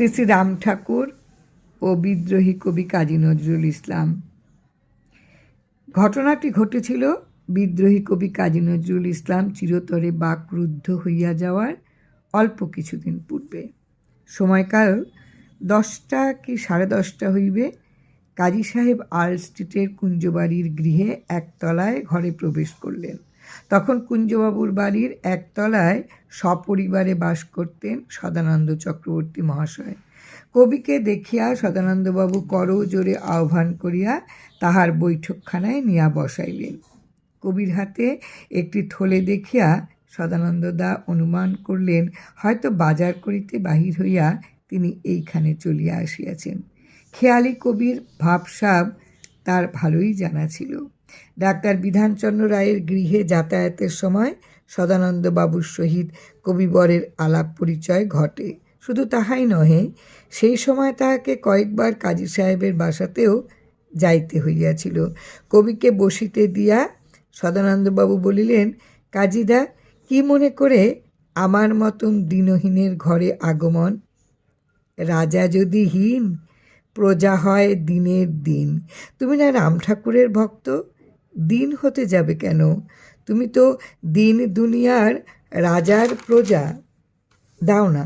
শ্রী শ্রী রাম ঠাকুর ও বিদ্রোহী কবি কাজী নজরুল ইসলাম। ঘটনাটি ঘটেছিল বিদ্রোহী কবি কাজী নজরুল ইসলাম চিরতরে বাকরুদ্ধ হইয়া যাওয়ার অল্প কিছুদিন পূর্বে। সময়কাল দশটা কি সাড়ে দশটা হইবে, কাজী সাহেব আর্ল স্ট্রিটের কুঞ্জবাড়ির গৃহে একতলায় ঘরে প্রবেশ করলেন। তখন কুঞ্জবাবুর বাড়ির একতলায় সপরিবারে বাস করতেন সদানন্দ চক্রবর্তী মহাশয়। কবিকে দেখিয়া সদানন্দবাবু করো জোরে আহ্বান করিয়া তাহার বৈঠকখানায় নিয়া বসাইলেন। কবির হাতে একটি থলে দেখিয়া সদানন্দদা অনুমান করলেন, হয়তো বাজার করিতে বাহির হইয়া তিনি এইখানে চলিয়া আসিয়াছেন। খেয়ালি কবির ভাবসাব তার ভালোই জানা ছিল। ডাক্তার বিধানচন্দ্র রায়ের গৃহে যাতায়াতের সময় সদানন্দবাবুর সহিত কবিবরের আলাপ পরিচয় ঘটে। শুধু তাহাই নহে, সেই সময় তাহাকে কয়েকবার কাজী সাহেবের বাসাতেও যাইতে হইয়াছিল। কবিকে বসিতে দিয়া সদানন্দবাবু বলিলেন, কাজীদা, কি মনে করে আমার মতন দিনহীনের ঘরে আগমন? রাজা যদি হীন, প্রজা হয় দিনের দিন। তুমি না রাম ঠাকুরের ভক্ত? দিন হতে যাবে কেন? তুমি তো দিন দুনিয়ার রাজার প্রজা। দাও না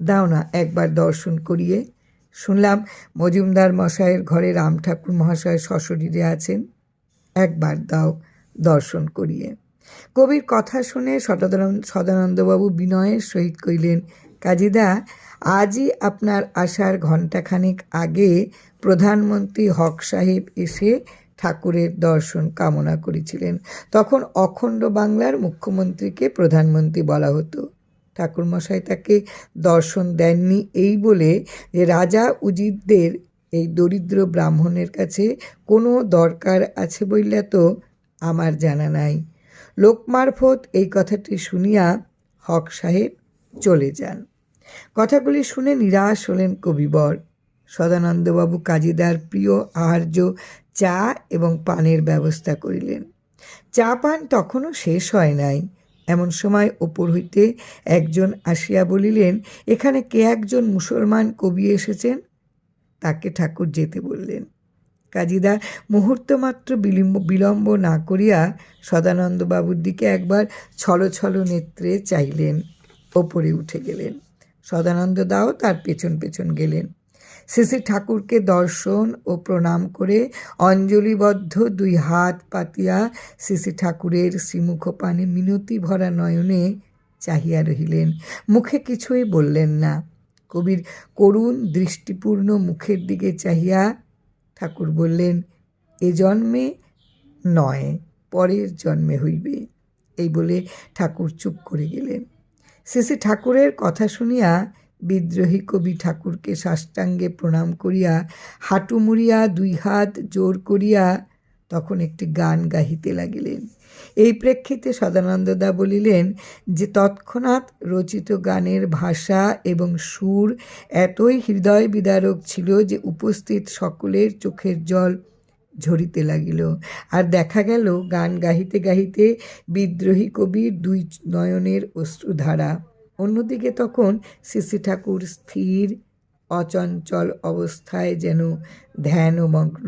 দাও না, একবার দর্শন করিয়ে। শুনলাম মজুমদার মশাইয়ের ঘরে রাম ঠাকুর মহাশয় সশরীরে আছেন। একবার দাও দর্শন করিয়ে। কবির কথা শুনে সদানন্দ সদানন্দবাবু বিনয়ের সহিত কইলেন কাজীদা আজই আপনার আসার ঘণ্টাখানেক আগে প্রধানমন্ত্রী হক সাহেব এসে ঠাকুরের দর্শন কামনা করেছিলেন। তখন অখণ্ড বাংলার মুখ্যমন্ত্রীকে প্রধানমন্ত্রী বলা হতো। ঠাকুরমশাই তাকে দর্শন দেননি এই বলে যে রাজা উজিতদের এই দরিদ্র ব্রাহ্মণের কাছে কোনো দরকার আছে বললে তো আমার জানা নাই। লোক মারফত এই কথাটি শুনিয়া হক সাহেব চলে যান। কথাগুলি শুনে নিরাশ হলেন কবিবর। সদানন্দবাবু কাজীদার প্রিয় আহার্য চা এবং পানের ব্যবস্থা করিলেন। চা পান তখনও শেষ হয় নাই। এমন সময় ওপর হইতে একজন আসিয়া বলিলেন, এখানে কে একজন মুসলমান কবি এসেছেন? তাকে ঠাকুর যেতে বললেন। কাজীদা মুহূর্তমাত্র বিলম্ব বিলম্ব না করিয়া সদানন্দবাবুর দিকে একবার ছলো ছলো নেত্রে চাইলেন ওপরে উঠে গেলেন। সদানন্দ দাও তার পেছন পেছন গেলেন। শ্রী ঠাকুরকে দর্শন ও প্রণাম করে অঞ্জলিবদ্ধ দুই হাত পাতিয়া শ্রী ঠাকুরের শ্রীমুখ পানে মিনতি ভরা নয়নে চাহিয়া রহিলেন। মুখে কিছুই বললেন না। কবির করুণ দৃষ্টিপূর্ণ মুখের দিকে চাহিয়া ঠাকুর বললেন, এ জন্মে নয়, পরের জন্মে হইবে। এই বলে ঠাকুর চুপ করে গেলেন। শেষে ঠাকুরের কথা শুনিয়া বিদ্রোহী কবি ঠাকুরকে সাষ্টাঙ্গে প্রণাম করিয়া হাঁটু মুড়িয়া দুই হাত জোর করিয়া তখন একটি গান গাহিতে লাগিলেন। এই প্রেক্ষিতে সদানন্দদা বলিলেন যে, তৎক্ষণাৎ রচিত গানের ভাষা এবং সুর এতই হৃদয় বিদারক ছিল যে, উপস্থিত সকলের চোখের জল ঝরিতে লাগিল। আর দেখা গেল, গান গাহিতে গাহিতে বিদ্রোহী কবির দুই নয়নের অশ্রুধারা অন্যদিকে তখন শ্রী ঠাকুর স্থির, অচঞ্চল অবস্থায় যেন ধ্যানমগ্ন।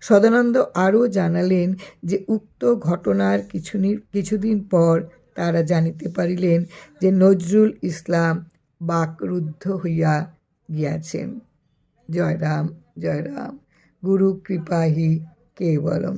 সদানন্দ আরও জানালেন যে উক্ত ঘটনার কিছু কিছুদিন পর তারা জানিতে পারিলেন যে নজরুল ইসলাম বাকরুদ্ধ হইয়া গিয়াছেন। জয়রাম জয়রাম, গুরু কৃপাহি কেবলম।